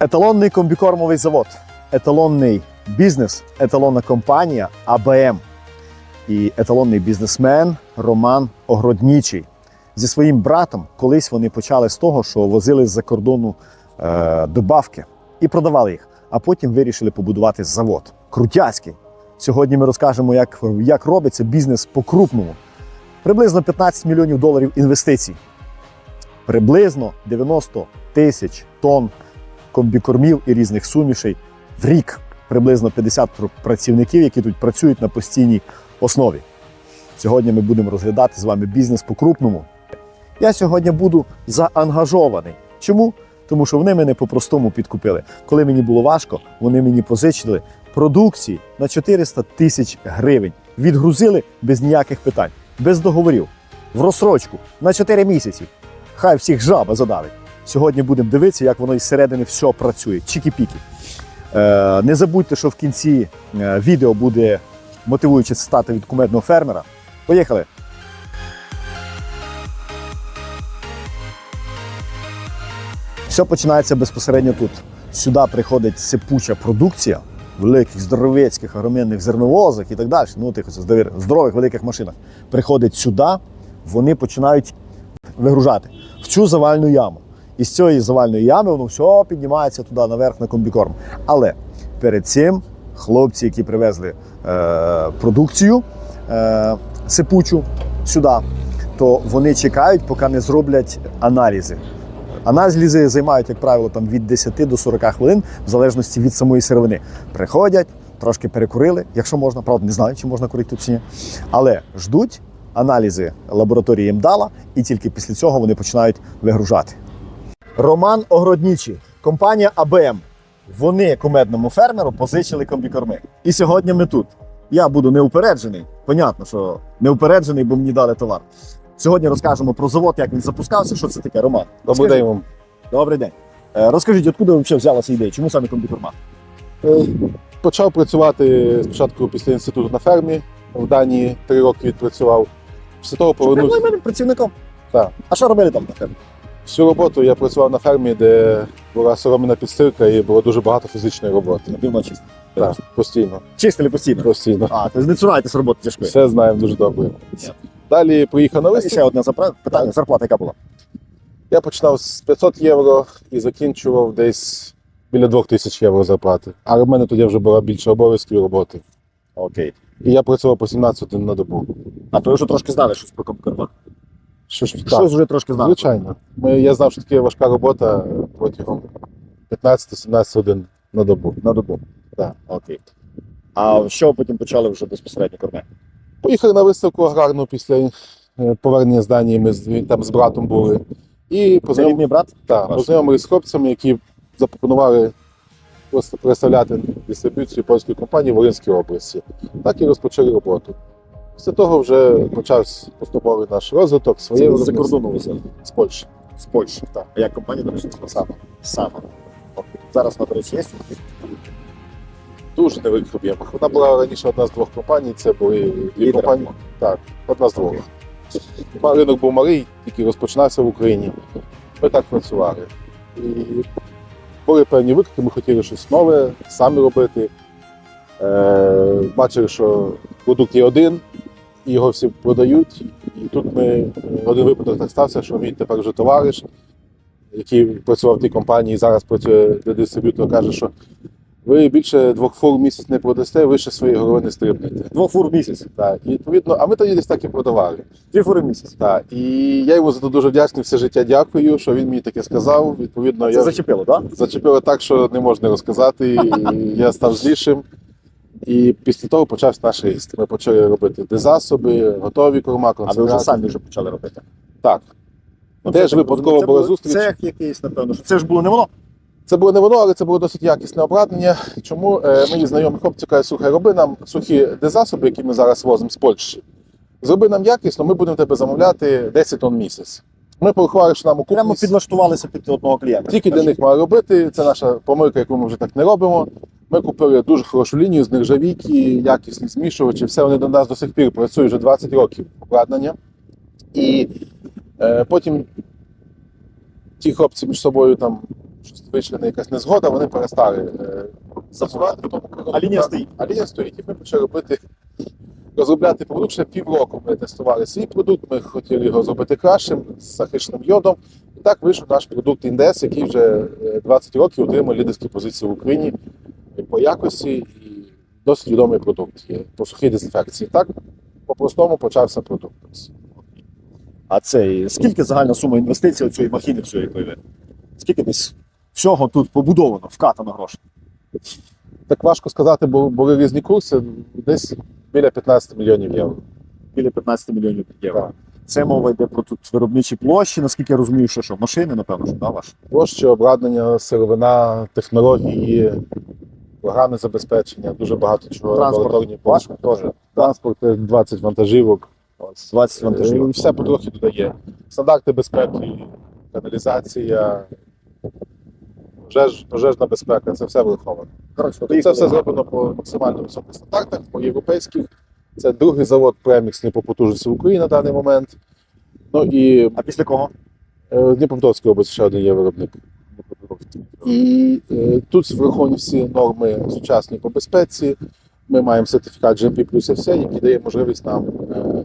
Еталонний комбікормовий завод, еталонний бізнес, еталонна компанія АБМ і еталонний бізнесмен Роман Огороднічий. Зі своїм братом колись вони почали з того, що возили з-за кордону е, добавки і продавали їх, а потім вирішили побудувати завод. Крутяцький. Сьогодні ми розкажемо, як, як робиться бізнес по-крупному. Приблизно 15 мільйонів доларів інвестицій. Приблизно 90 тисяч тонн комбікормів і різних сумішей в рік. Приблизно 50 працівників, які тут працюють на постійній основі. Сьогодні ми будемо розглядати з вами бізнес по-крупному. Я сьогодні буду заангажований. Чому? Тому що вони мене по-простому підкупили. Коли мені було важко, вони мені позичили продукції на 400 тисяч гривень. Відгрузили без ніяких питань, без договорів, в розсрочку на 4 місяці. Хай всіх жаба задавить. Сьогодні будемо дивитися, як воно із середини все працює. Чікі-пікі. Е, не забудьте, що в кінці е, відео буде мотивуюча цитата від кумедного фермера. Поїхали! Все починається безпосередньо тут. Сюди приходить сипуча продукція великих здоровецьких агроменних зерновозах і так далі. Ну, тих здорових великих машинах. Приходить сюди, вони починають вигружати в цю завальну яму. І з цієї завальної ями воно все піднімається туди наверх на комбікорм. Але перед цим хлопці, які привезли е, продукцію е, сипучу сюди, то вони чекають, поки не зроблять аналізи. Аналізи займають, як правило, там від 10 до 40 хвилин, в залежності від самої сировини. Приходять, трошки перекурили, якщо можна, правда, не знаю, чи можна курити тут чи ні. Але ждуть, аналізи лабораторії їм дала, і тільки після цього вони починають вигружати. Роман Огороднічий, компанія АБМ. Вони кумедному фермеру позичили комбікорми. І сьогодні ми тут. Я буду неупереджений. Понятно, що неупереджений, бо мені дали товар. Сьогодні розкажемо про завод, як він запускався. Що це таке, Роман? Добрий день вам. Добрий день. Е, Розкажіть, откуда ви взагалі взялася ідея? Чому саме комбікорма? Е, Почав працювати спочатку після інституту на фермі. В Данії три роки відпрацював. Після того повернувся. працівником? Так. А що робили там на фермі? Всю роботу я працював на фермі, де була соромина підстилка і було дуже багато фізичної роботи. Півно чисто. Так, постійно. Чистили постійно. Постійно. А, тобто не цураєтесь роботи тяжкої. Все знаємо дуже добре. Далі приїхав на І ще одне запра- питання. Зарплата яка була? Я починав з 500 євро і закінчував десь біля 2000 євро зарплати. А в мене тоді вже була більше обов'язків і роботи. Окей. І я працював по 17 годин на добу. А то ви вже трошки знали щось про комбікорма. Що ж, так. Щось вже трошки знали. Звичайно. Ми, я знав, що таке важка робота протягом 15-17 годин на добу. На добу. Так. Окей. А що потім почали вже безпосередньо кормити? Поїхали на виставку аграрну після е, повернення з Данії. Ми з- там з братом були. І Це брат? так, познайомилися з хлопцями, які запропонували просто представляти дистриб'юцію польської компанії в Волинській області. Так і розпочали роботу. Після того вже почався поступовий наш розвиток, своє Це з-за виробництво. кордону з Польщі. З Польщі. Так. А як компанія, до речі, Саме. Саме. Зараз на речі, є? Дуже невеликих об'ємах. Вона була раніше одна з двох компаній. Це були дві Лідером компанії. Так, одна з двох. Ма- Ринок був малий, тільки розпочинався в Україні. Ми так працювали. І були певні виклики, ми хотіли щось нове, самі робити. Е, бачили, що продукт є один, і його всі продають. І тут ми е, один випадок так стався, що мій тепер вже товариш, який працював в тій компанії, і зараз працює для дистриб'ютора, каже, що ви більше двох фур в місяць не продасте, ви ще свої голови не стрибнете. Двох фур в місяць. Так, і відповідно, а ми тоді десь так і продавали. Дві фури в місяць. Так, і я йому за це дуже вдячний все життя дякую, що він мені таке сказав. Відповідно, Це я зачепило, так? зачепило так, що не можна розказати. І я став злішим. І після того почався наш ріст. Ми почали робити дезасоби, готові корма, А ви вже самі вже почали робити. Так. Ну, Теж випадково була зустріч. Цех якийсь, напевно. що Це ж було не воно. Це було не воно, але це було досить якісне обладнання. Чому е, мені знайомі хлопці кажуть, слухай, роби нам сухі дезасоби, які ми зараз возимо з Польщі. Зроби нам якісно, ми будемо тебе замовляти 10 тонн місяць. Ми порахували, що нам Прямо підлаштувалися під одного клієнта. тільки для них має робити. Це наша помилка, яку ми вже так не робимо. Ми купили дуже хорошу лінію з нержавійки, якісні змішувачі. Все вони до нас до сих пір працюють вже 20 років обладнання. І е, потім ті хлопці між собою там щось вийшла на якась незгода, вони перестали е, працювати. А лінія стоїть? А лінія стоїть. І ми почали робити, розробляти продукт. Ще півроку ми тестували свій продукт, ми хотіли його зробити кращим, з захищеним йодом. І так вийшов наш продукт Індес, який вже е, 20 років отримує лідерські позиції в Україні по якості і досить відомий продукт є по сухій дезінфекції. Так, по-простому почався продукт. А це скільки загальна сума інвестицій у цієї махіни, всього, якої ви? Скільки десь всього тут побудовано, вкатано грошей? Так важко сказати, бо були різні курси, десь біля 15 мільйонів євро. Біля 15 мільйонів євро. Так. Це мова йде про тут виробничі площі, наскільки я розумію, що що? Машини, напевно, що да, ваші? Площі, обладнання, сировина, технології, програмне забезпечення, дуже багато чого. Транспорт. лабораторні Важко теж. Транспорт, е, 20 вантажівок. Ось 20 Е, вантажів. Все потрохи додає. Стандарти безпеки, каналізація, пожеж, пожежна безпека це все враховано. Коротше, Це все зроблено по максимально високих стандартах, по європейських. Це другий завод преміксний по потужності в Україні на даний момент. Ну і А після кого? е, Дніпропетровська область ще один є виробник. І е, тут враховані всі норми сучасні по безпеці. Ми маємо сертифікат GMP плюс все, який дає можливість нам е,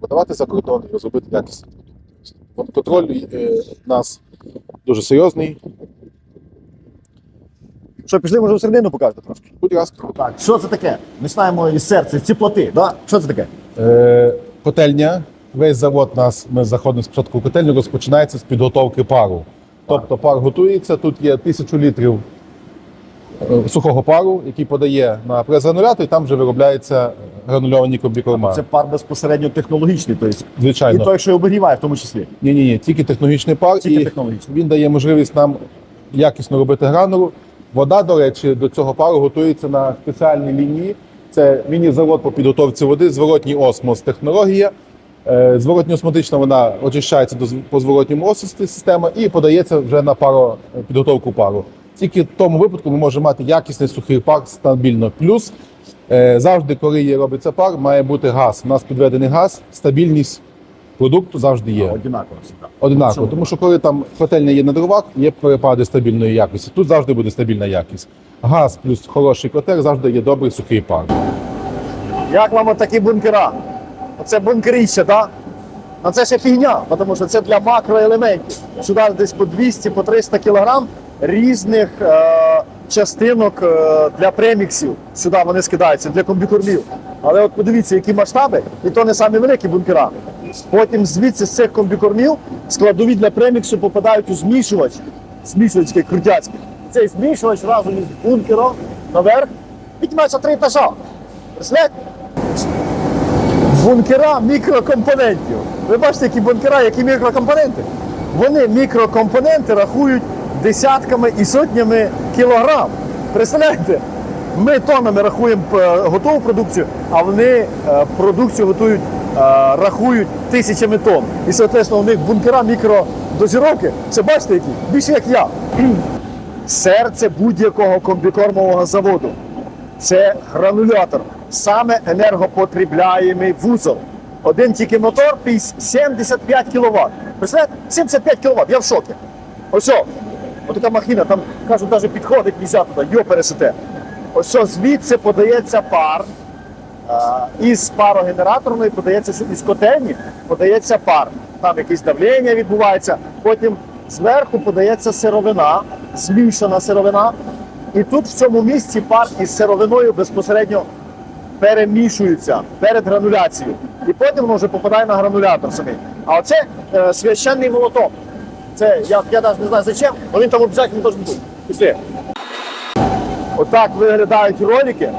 подавати за кордон і розробити продукт. Контроль е, у нас дуже серйозний. Що, пішли, може, всередину покажете трошки? Будь ласка. Так, що це таке? Починаємо із серця, ці плати, да? Що це таке? Е, котельня. Весь завод нас ми заходимо спочатку в котельню, розпочинається з підготовки пару. Тобто пар готується. Тут є тисячу літрів е, сухого пару, який подає на прес-гранулятор, і там вже виробляється гранульовані комбікорма. Це пар безпосередньо технологічний, тобто. І Звичайно. той, що обігріває, в тому числі. Ні, ні, ні, тільки технологічний пар, Тільки і технологічний. він дає можливість нам якісно робити гранулу. Вода, до речі, до цього пару готується на спеціальній лінії. Це міні-завод по підготовці води, зворотній осмос технологія. Е, Зворотньо-осмотична вона очищається до по зворотньому осмосі система і подається вже на пару підготовку пару. Тільки в тому випадку ми можемо мати якісний сухий пар стабільно. Плюс е, завжди, коли є робиться пар, має бути газ. У нас підведений газ, стабільність продукту завжди є. Одинаково. Одинаково, тому що коли там котельня є на дровах, є перепади стабільної якості. Тут завжди буде стабільна якість. Газ плюс хороший котел завжди є добрий сухий пар. Як вам такі бункера? Оце бункеріще, так? Ну це ще фігня, тому що це для макроелементів. Сюди десь по 200 по 300 кілограм різних е, частинок е, для преміксів. Сюди вони скидаються для комбікормів. Але от подивіться, які масштаби, і то не самі великі бункера. Потім звідси з цих комбікормів складові для преміксу попадають у змішувач. Змішувач такий крутяцький. Цей змішувач разом із бункером наверх піднімається три етажа. Представляєте? Бункера мікрокомпонентів. Ви бачите, які бункера, які мікрокомпоненти? Вони мікрокомпоненти рахують десятками і сотнями кілограм. Представляєте? Ми тоннами рахуємо е, готову продукцію, а вони е, продукцію готують, е, рахують тисячами тонн. І, соответственно, у них бункера мікродозіровки. Це бачите, які? Більше як я. Серце будь-якого комбікормового заводу це гранулятор, саме енергопотребляємий вузол. Один тільки мотор піс 75 кВт. Представляєте? 75 кВт, я в шокі. Ось, о, отака махіна, там кажуть, навіть підходить нельзя туди, йо пересете. Ось звідси подається пар. Із парогенераторної подається із котельні, подається пар. Там якесь давлення відбувається. Потім зверху подається сировина, змішана сировина. І тут в цьому місці пар із сировиною безпосередньо перемішуються перед грануляцією. І потім воно вже попадає на гранулятор самий. А оце е, священний молоток. Це я, я навіть не знаю зачем, але він там обов'язково должен бути. Пішли. Отак виглядають ролики.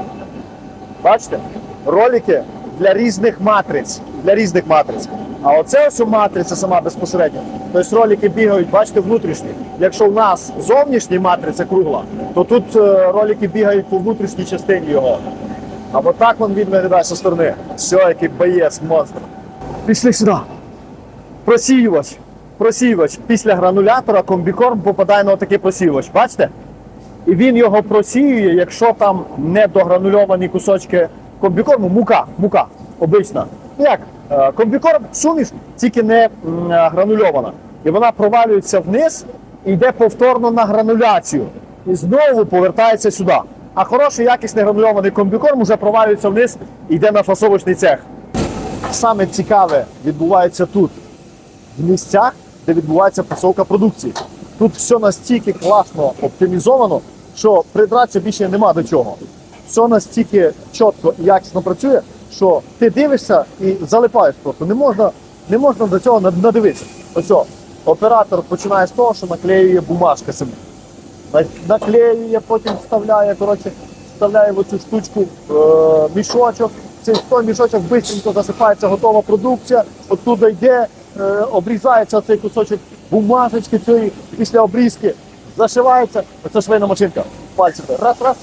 Бачите? Ролики для різних матриць. Для різних матриць. А оце ось матриця сама безпосередньо. Тобто ролики бігають, бачите, внутрішні. Якщо в нас зовнішня матриця кругла, то тут е, ролики бігають по внутрішній частині його. А отак він він виглядає зі сторони. Все, який боєць, монстр. Пішли сюди. Просіювач. Просіювач. Після гранулятора комбікорм попадає на отакий просіювач. Бачите? І він його просіює, якщо там не догранульовані кусочки комбікорму, мука, мука, обична. Ну Як? Е, Комбікорм суміш, тільки не е, гранульована. І вона провалюється вниз і йде повторно на грануляцію. І знову повертається сюди. А хороший якісний гранульований комбікорм вже провалюється вниз і йде на фасовочний цех. Саме цікаве відбувається тут, в місцях, де відбувається фасовка продукції. Тут все настільки класно оптимізовано, що придратися більше нема до чого. Все настільки чітко і якісно працює, що ти дивишся і залипаєш просто. Не можна, не можна до цього надивитися. Ось оператор починає з того, що наклеює бумажка собі. На- Наклеює, потім вставляє, коротше, вставляє в оцю штучку е, мішочок. Цей той мішочок швидко засипається готова продукція, оттуда йде, е, обрізається цей кусочок бумажечки цієї після обрізки, зашивається. Оце швейна машинка. Пальцем раз, раз,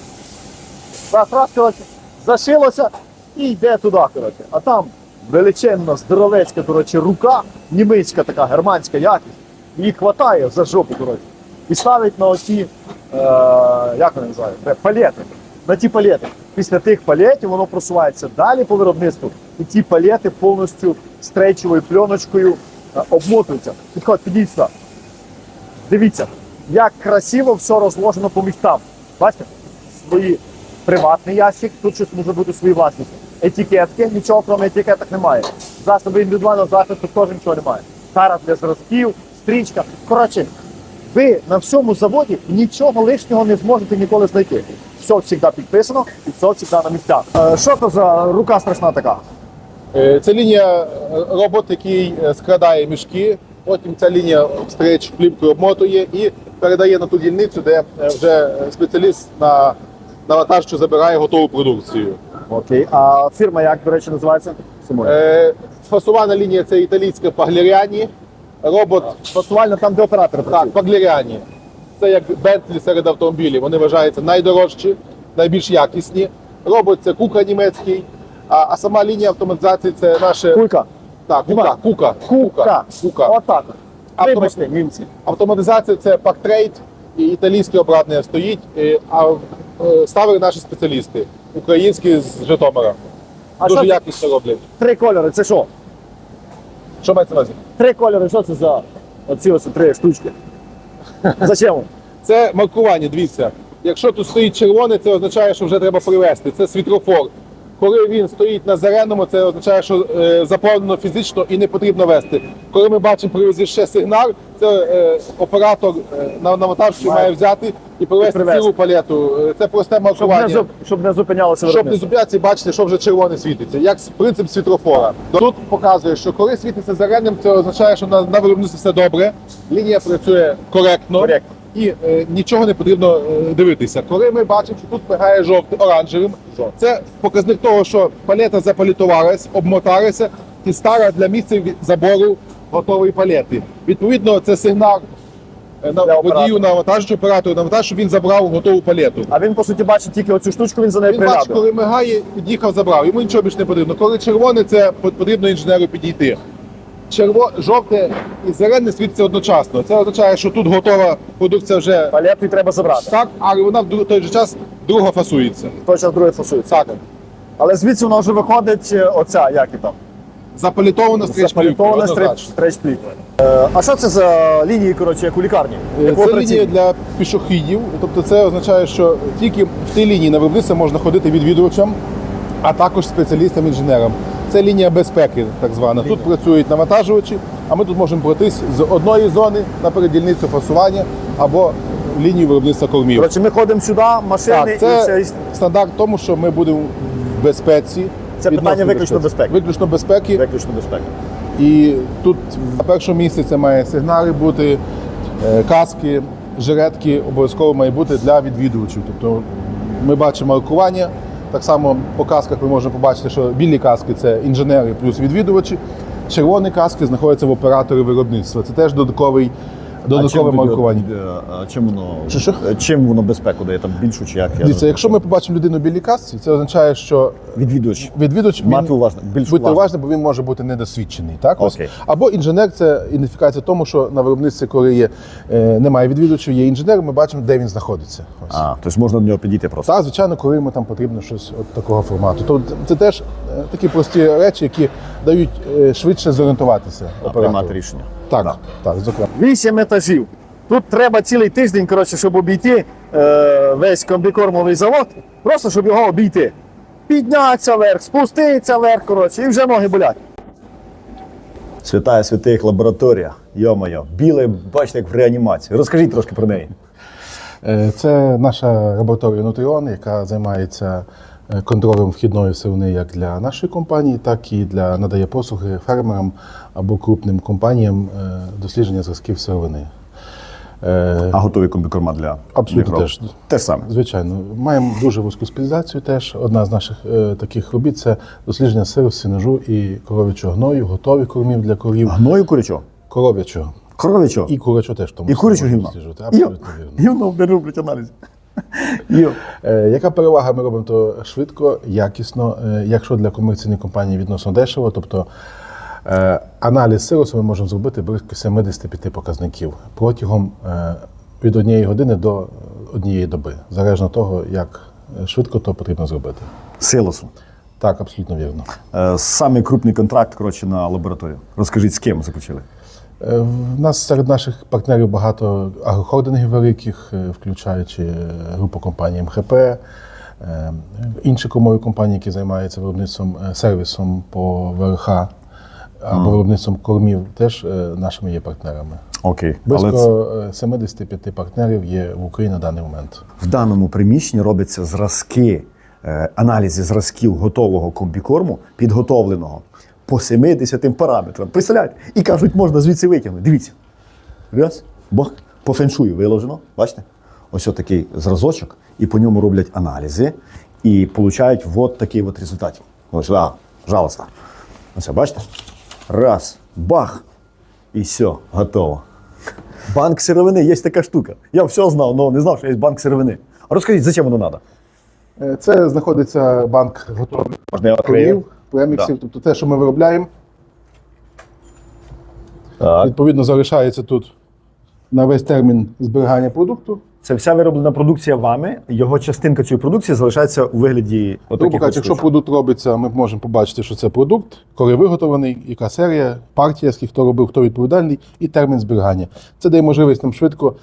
раз, раз, коротше, зашилося і йде туди. Коротше. А там величезна, здоровецька коротше, рука, німецька така германська якість. Її хватає за жопу, коротше, і ставить на оці, е, як вони називають, палети. На ті палети. Після тих палетів воно просувається далі по виробництву, і ті палети повністю стрейчовою пленочкою е, обмотуються. Підходь, підійдь сюди. Дивіться, як красиво все розложено по містам. Бачите? Свої приватний ящик, тут щось може бути свої власності. Етикетки, нічого крім етикеток немає. Засоби індивідуального захисту теж нічого немає. Тара для зразків, стрічка. Коротше, ви на всьому заводі нічого лишнього не зможете ніколи знайти. Все завжди підписано і все завжди на місцях. Е, що це за рука страшна така? Е, Це лінія е, робот, який складає мішки. Потім ця лінія стреч плівкою обмотує і передає на ту дільницю, де вже спеціаліст на навантажчу забирає готову продукцію. Окей. А фірма як, до речі, називається? Е, Фасувальна лінія це італійська Пагліряні. Робот Фасувальна там, де оператори так, працюють. Це як Бентлі серед автомобілів. Вони вважаються найдорожчі, найбільш якісні. Робот це кука німецький, а, а сама лінія автоматизації це наше. Кулька. Так, кука, кука, Кука. кука. Отак. Вибачте, німці. Автоматизація це пактрейд і італійське обладнання стоїть, е, а е, ставили наші спеціалісти, українські з Житомира. А Дуже що це? якісно роблять. Три кольори, це що? Що мається на увазі? Три кольори, що це за оці ось три штучки? Зачем? Це маркування, дивіться. Якщо тут стоїть червоний, це означає, що вже треба привезти. Це світлофор. Коли він стоїть на зеленому, це означає, що е, заповнено фізично і не потрібно вести. Коли ми бачимо привезли ще сигнал, це е, оператор е, на навантажчу Має має взяти і привезти привезти. цілу палету. Е, Це просте Щоб не, маркування. щоб не зупинялося Щоб не зупинятися і бачити, що вже червоне світиться, як принцип світлофора. Тут показує, що коли світиться зеленим, це означає, що на, на виробництві все добре, лінія працює коректно, Коректно. і е, нічого не потрібно е, дивитися. Коли ми бачимо, що тут мигає жовтим оранжевим, це показник того, що палета запалітувалась, обмоталася і стара для місця забору готової палети. Відповідно, це сигнал. Е, На водію навантажчу оператору навантаж, щоб він забрав готову палету. А він, по суті, бачить тільки оцю штучку, він за нею Він бачить, коли мигає, під'їхав, забрав. Йому нічого більше не потрібно. Коли червоне, це по- потрібно інженеру підійти. Черво, жовте і зелене світиться одночасно. Це означає, що тут готова продукція вже Палету і треба забрати. так, а вона в дру- той же час друга фасується. Той час другий фасується. Так. Але звідси вона вже виходить е, оця, як і там. Запалітована стріч Запалітована стрейч плівка. Е, а що це за лінії, коротше, як у лікарні? Як Це лінія для пішохідів. Тобто це означає, що тільки в тій лінії на виробництво можна ходити відвідувачам, а також спеціалістам-інженерам. Це лінія безпеки, так звана. Тут працюють навантажувачі, а ми тут можемо пройтись з одної зони на передільницю фасування або лінію виробництва кормів. Коротше, ми ходимо сюди, машини Так, і все. стандарт в тому, що ми будемо в безпеці. Це питання виключно безпеки. Виключно безпеки. Виключно безпека. І тут на першому місці це має сигнали бути, е, каски, жилетки обов'язково має бути для відвідувачів. Тобто ми бачимо маркування. Так само по касках ви можете побачити, що білі каски це інженери плюс відвідувачі. Червоні каски знаходяться в операторі виробництва. Це теж додатковий, додаткове маркування. Чим воно, Що, що? чим воно безпеку дає? Там більшу чи як? Дивіться, якщо ми побачимо людину в білій касці, це означає, що Відвідувач. відвідувач Мати уважно, більш уважно. уважні, бо він може бути недосвідчений. Так? Ось. Або інженер це ідентифікація тому, що на виробництві, коли є, е, немає відвідувачів, є інженер, ми бачимо, де він знаходиться. Ось. А, тобто можна до нього підійти просто. Та, звичайно, коли йому там потрібно щось от такого формату. То це теж е, такі прості речі, які дають е, швидше зорієнтуватися приймати рішення. Так, Да. так, зокрема. Вісім етажів. Тут треба цілий тиждень, коротше, щоб обійти е, весь комбікормовий завод, просто щоб його обійти. Піднятися вверх, спуститися вверх, коротше, і вже ноги болять. Святая святих лабораторія. Йо-моє, біле, бачите, як в реанімації. Розкажіть трошки про неї. Е, Це наша лабораторія Нутріон, яка займається контролем вхідної сировини як для нашої компанії, так і для надає послуги фермерам або крупним компаніям е, дослідження зразків сировини. Е, А готові комбікорма для Абсолютно теж. Те саме. Звичайно, маємо дуже вузьку спеціалізацію. Теж одна з наших е, таких робіт це дослідження сиру, синежу і коров'ячого гною, готові кормів для корів, Гною курячого. коров'ячого Коров'ячого. і курячого теж тому І курячого. Йо, Абсолютно вірно. гівно не роблять аналізи. Йо. Е, Яка перевага ми робимо то швидко, якісно, е, якщо для комерційної компанії відносно дешево, тобто е, аналіз сирусу ми можемо зробити близько 75 показників протягом е, від однієї години до однієї доби, залежно від того, як швидко то потрібно зробити. Силосу. Так, абсолютно вірно. Е, Самий крупний контракт коротше, на лабораторію. Розкажіть, з ким заключили? Е, В нас серед наших партнерів багато агрохолдингів великих, е, включаючи е, групу компаній МХП, інші кормові компанії, які займаються виробництвом сервісом по ВРХ або виробництвом кормів, теж нашими є партнерами. Окей. Але Близько е, 75 партнерів є в Україні на даний момент. в даному приміщенні робляться зразки, аналізи зразків готового комбікорму, підготовленого по 70 параметрам. Представляєте? І кажуть, можна звідси витягнути. Дивіться. Раз, бах, по феншую виложено. Бачите? Ось такий зразочок, і по ньому роблять аналізи і получають от такий от результат. Ось, а, жалоста. Ось, бачите? Раз, бах, і все, готово. Банк сировини є така штука. Я все знав, але не знав, що є банк сировини. А розкажіть, зачем воно треба? Це знаходиться банк готових Можна я кормів, преміксів, тобто те, що ми виробляємо, Так. відповідно залишається тут на весь термін зберігання продукту. Це вся вироблена продукція вами. Його частинка цієї продукції залишається у вигляді отаких. якщо продукт робиться, ми можемо побачити, що це продукт, коли виготовлений, яка серія, партія, скільки хто робив, хто відповідальний, і термін зберігання. Це дає можливість нам швидко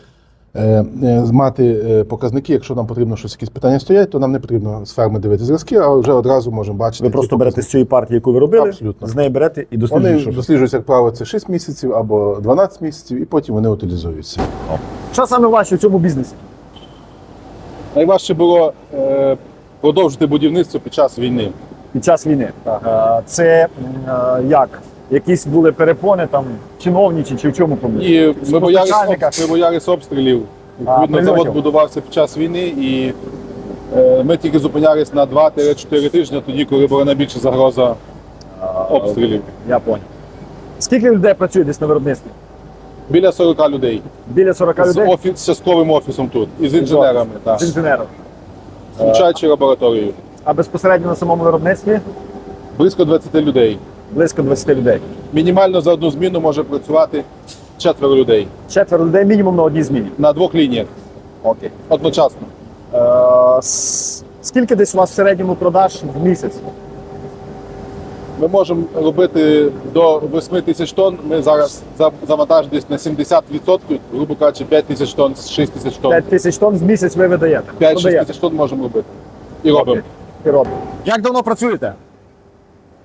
мати е, показники. Якщо нам потрібно щось, якісь питання стоять, то нам не потрібно з ферми дивитися зразки, а вже одразу можемо бачити. ви просто берете з цієї партії, яку ви робили, Абсолютно. з неї берете і Вони досліджуєте. що- досліджуються, як правило, це 6 місяців або 12 місяців, і потім вони утилізуються. Що саме важче в цьому бізнесі? Найважче було е, продовжити будівництво під час війни. Під час війни. Е, Це е, як? Якісь були перепони там чиновничі чи в чому проблема? І ми боялись, об- ми боялись обстрілів. Відповідно, прильотів. завод будувався під час війни, і е, ми тільки зупинялись на 2-4 тижні, тоді, коли була найбільша загроза обстрілів. Я понял. Скільки людей працює десь на виробництві? Біля 40 людей. Біля 40 З, людей? офіс, з частковим офісом тут. І з інженерами, так. З інженером. включаючи лабораторію. А безпосередньо на самому виробництві Близько 20 людей. Близько 20 людей. Мінімально за одну зміну може працювати четверо людей Четверо людей мінімум на одній зміні. на двох лініях Окей. одночасно. Е, с- скільки десь у вас в середньому продаж в місяць? Ми можемо робити до 8 тисяч тонн. Ми зараз за- завантажені десь на 70%, грубо кажучи, 5 тисяч тонн, 6 тисяч тонн. 5 тисяч тонн в місяць ви видаєте. 5-6 Продаєте. тисяч тонн можемо робити. І робимо. І робите. Як давно працюєте?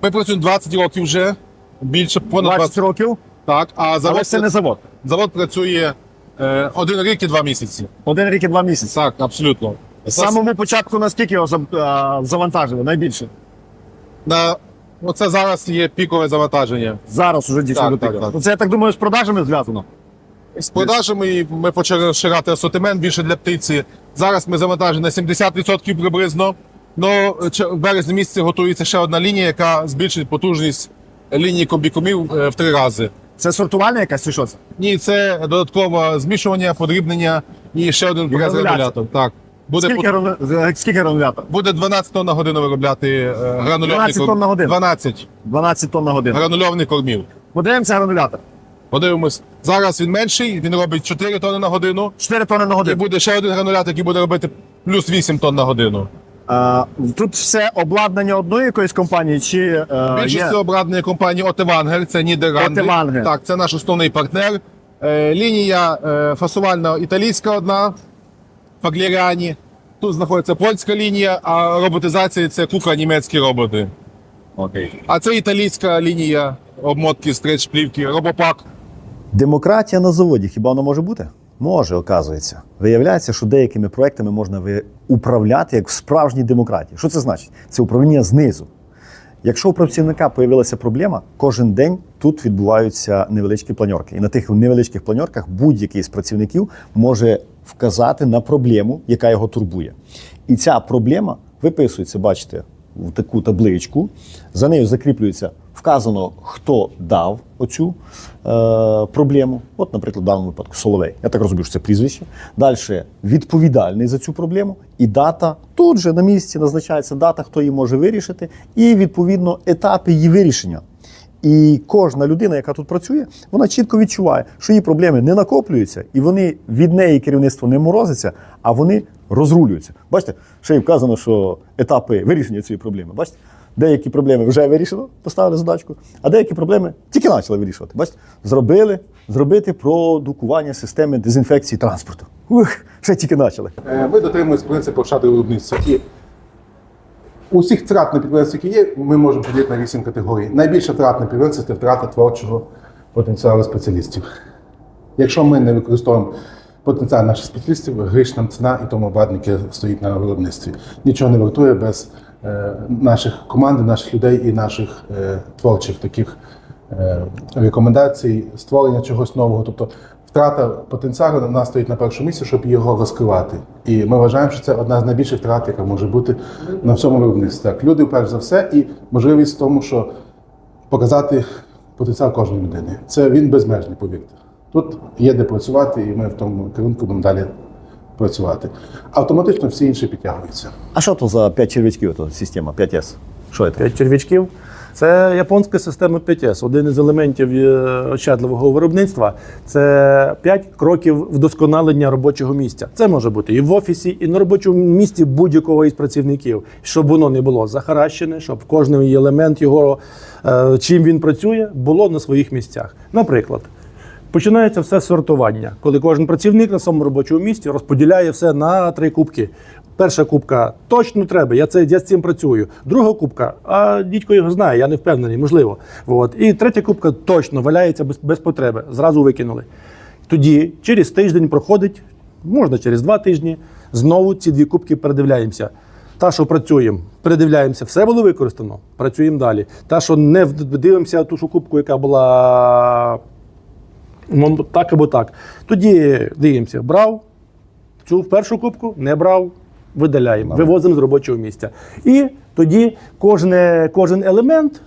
Ми працюємо 20 років вже, більше понад 20 років, Так, а але це не завод. завод працює е, один рік і два місяці. Один рік і два місяці. Так, абсолютно. З самому початку наскільки його завантажили? Найбільше. На, оце зараз є пікове завантаження. Зараз уже дійшло Так, до так, так. Це я так думаю, з продажами зв'язано. З продажами ми почали розширяти асортимент більше для птиці. Зараз ми завантажені на 70% приблизно. Ну, в березні місяці готується ще одна лінія, яка збільшить потужність лінії комбікомів е, в три рази. Це сортувальна якась чи що це? Ні, це додаткове змішування, подрібнення і ще один прес-регулятор. Так. Буде, Скільки, пот- грану- е, скільки гранулята? буде 12 тонн на годину виробляти е, гранульованих 12 тонн на годину? 12 12 тонн на годину. гранульованих кормів. Подивимося гранулятор. Подивимось. Зараз він менший, він робить 4 тонни на годину. 4 тонни на годину. І буде ще один гранулят, який буде робити плюс 8 тонн на годину. А, тут все обладнання одної якоїсь компанії чи е, Більшість обладнання компанії Отевангер, це Нідерланди. Отевангер. Так, це наш основний партнер. Е, лінія е, фасувальна італійська одна, Фагліріані. Тут знаходиться польська лінія, а роботизація це кука німецькі роботи. Окей. А це італійська лінія обмотки стреч плівки, робопак. Демократія на заводі хіба воно може бути? Може, оказується. Виявляється, що деякими проектами можна управляти як в справжній демократії. Що це значить? Це управління знизу. Якщо у працівника з'явилася проблема, кожен день тут відбуваються невеличкі планьорки. І на тих невеличких планьорках будь-який з працівників може вказати на проблему, яка його турбує. І ця проблема виписується, бачите, в таку табличку. За нею закріплюється вказано, хто дав оцю е, проблему. От, наприклад, в даному випадку Соловей. Я так розумію, що це прізвище. Далі відповідальний за цю проблему, і дата тут же на місці назначається дата, хто її може вирішити, і відповідно етапи її вирішення. І кожна людина, яка тут працює, вона чітко відчуває, що її проблеми не накоплюються, і вони від неї керівництво не морозиться, а вони розрулюються. Бачите, ще й вказано, що етапи вирішення цієї проблеми. Бачите, деякі проблеми вже вирішено, поставили задачку, а деякі проблеми тільки почали вирішувати. Бачите, зробили зробити продукування системи дезінфекції транспорту. Ух, ще тільки почали. Е, Ми дотримуємося принципу шати виробництва. І усіх втрат на підприємстві, які є, ми можемо поділити на вісім категорій. Найбільша втрат на підприємстві це втрата творчого потенціалу спеціалістів. Якщо ми не використовуємо потенціал наших спеціалістів, гриш нам ціна і тому обладнання, яке стоїть на виробництві. Нічого не вартує без наших команд, наших людей і наших е, творчих таких е, рекомендацій, створення чогось нового. Тобто втрата потенціалу на нас стоїть на першому місці, щоб його розкривати. І ми вважаємо, що це одна з найбільших втрат, яка може бути на всьому виробництві. Так, люди, перш за все, і можливість в тому, що показати потенціал кожної людини. Це він безмежний, повірте. Тут є де працювати, і ми в тому керунку будемо далі працювати. Автоматично всі інші підтягуються. А що то за 5 червячків, то система 5С? Що це? П'ять черв'ячків. Це японська система 5С. Один із елементів е, ощадливого виробництва це 5 кроків вдосконалення робочого місця. Це може бути і в офісі, і на робочому місці будь-якого із працівників, щоб воно не було захаращене, щоб кожний елемент його, е, чим він працює, було на своїх місцях. Наприклад. Починається все сортування, коли кожен працівник на своєму робочому місці розподіляє все на три кубки. Перша кубка точно треба, я це я з цим працюю. Друга кубка, а дідько його знає, я не впевнений, можливо. От. І третя кубка точно валяється без, без потреби. Зразу викинули. Тоді через тиждень проходить, можна через два тижні, знову ці дві кубки передивляємося. Та, що працюємо, передивляємося, все було використано, працюємо далі. Та, що не дивимося ту ж кубку, яка була так або так. Тоді дивимося, брав цю першу кубку, не брав, видаляємо, вивозимо з робочого місця. І тоді кожне, кожен елемент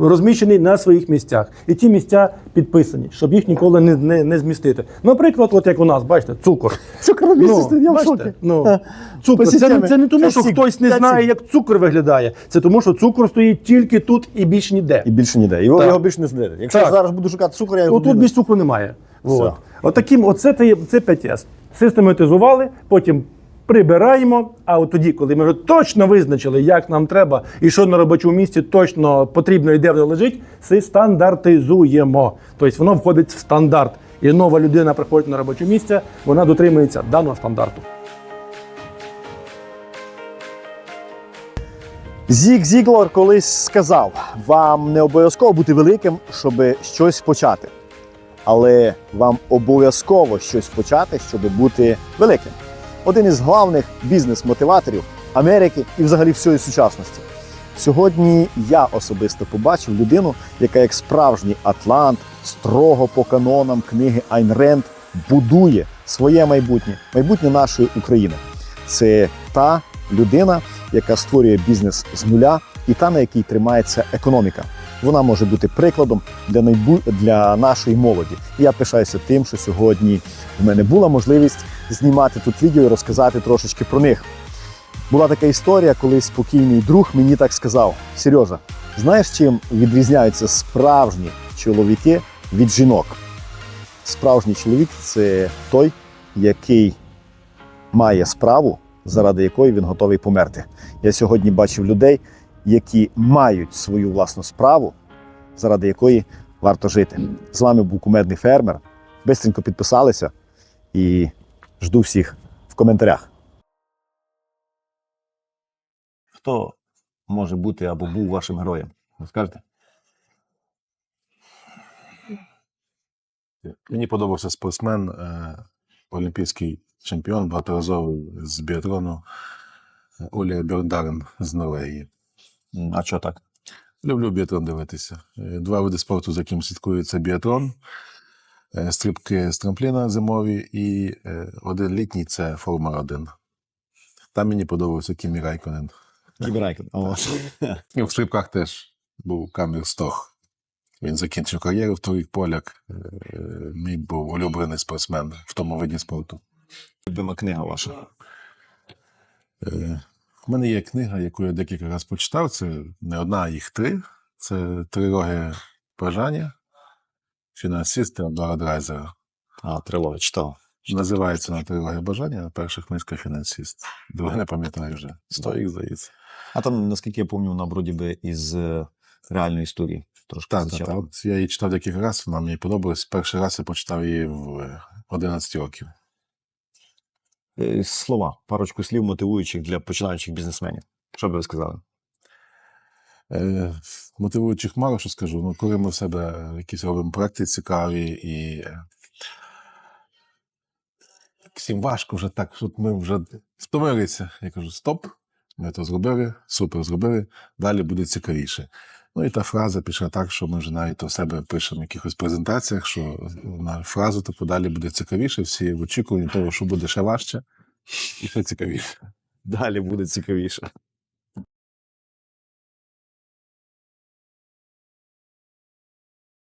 розміщений на своїх місцях. І ті місця підписані, щоб їх ніколи не, не, не змістити. Наприклад, от як у нас, бачите, цукор. Цукор стоїть, я в шокі. Ну, цукор. Це, це не тому, що хтось не знає, як цукор виглядає. Це тому, що цукор стоїть тільки тут і більш ніде. І більше ніде. Його, його більше не знайдете. Якщо Так. я зараз буду шукати цукор, я його Отут більш цукру немає. Все. От. Отаким, оце це 5С. Систематизували, потім прибираємо. А от тоді, коли ми вже точно визначили, як нам треба і що на робочому місці точно потрібно і де воно лежить, це стандартизуємо. Тобто воно входить в стандарт. І нова людина приходить на робоче місце, вона дотримується даного стандарту. Зік Зіглор колись сказав: вам не обов'язково бути великим, щоб щось почати. Але вам обов'язково щось почати, щоб бути великим. Один із главних бізнес-мотиваторів Америки і взагалі всієї сучасності. Сьогодні я особисто побачив людину, яка як справжній атлант, строго по канонам книги Айн Ренд, будує своє майбутнє, майбутнє нашої України. Це та людина, яка створює бізнес з нуля, і та, на якій тримається економіка. Вона може бути прикладом для найбу... для нашої молоді. Я пишаюся тим, що сьогодні в мене була можливість знімати тут відео і розказати трошечки про них. Була така історія, коли спокійний друг мені так сказав: Сережа, знаєш, чим відрізняються справжні чоловіки від жінок? Справжній чоловік це той, який має справу, заради якої він готовий померти. Я сьогодні бачив людей, які мають свою власну справу, заради якої варто жити. З вами був кумедний фермер. Бистренько підписалися і жду всіх в коментарях. Хто може бути або був вашим героєм? Розкажете? Мені подобався спортсмен, е, олімпійський чемпіон, багаторазовий з біатрону е, Оля Бьорндарен з Норвегії. А що так? Люблю біатрон дивитися. Е, Два види спорту, за яким слідкую, це біатрон, стрибки з трампліна зимові, і е, один літній це Формула 1. Там мені подобався Кімі Райконен. Кіберайкон. О. І в стрибках теж був Камір Стох. Він закінчив кар'єру в торік поляк. Е, е, Мій був улюблений спортсмен в тому виді спорту. Любима книга ваша. Е, В мене є книга, яку я декілька разів почитав. Це не одна, а їх три. Це три роги бажання. Фінансист Теодора Драйзера. А, трилога читав. Називається на три роги бажання, а перша книжка фінансист. Друге не пам'ятаю вже. Стоїк, здається. А там, наскільки я пам'ятаю, вона вроді би із е, реальної історії. Трошки Так, так, так. Я її читав декілька разів, вона мені подобалась. Перший раз я почитав її в е, 11 років. Е, Слова, парочку слів мотивуючих для починаючих бізнесменів. Що би ви сказали? Е, мотивуючих мало що скажу. Ну, коли ми в себе якісь робимо проекти цікаві і е, всім важко вже так, що ми вже втомилися. Я кажу: стоп, ми то зробили, супер зробили, далі буде цікавіше. Ну і та фраза пішла так, що ми вже навіть у себе пишемо в якихось презентаціях, що на фразу таку далі буде цікавіше, всі в очікуванні того, що буде ще важче і ще цікавіше. Далі буде цікавіше.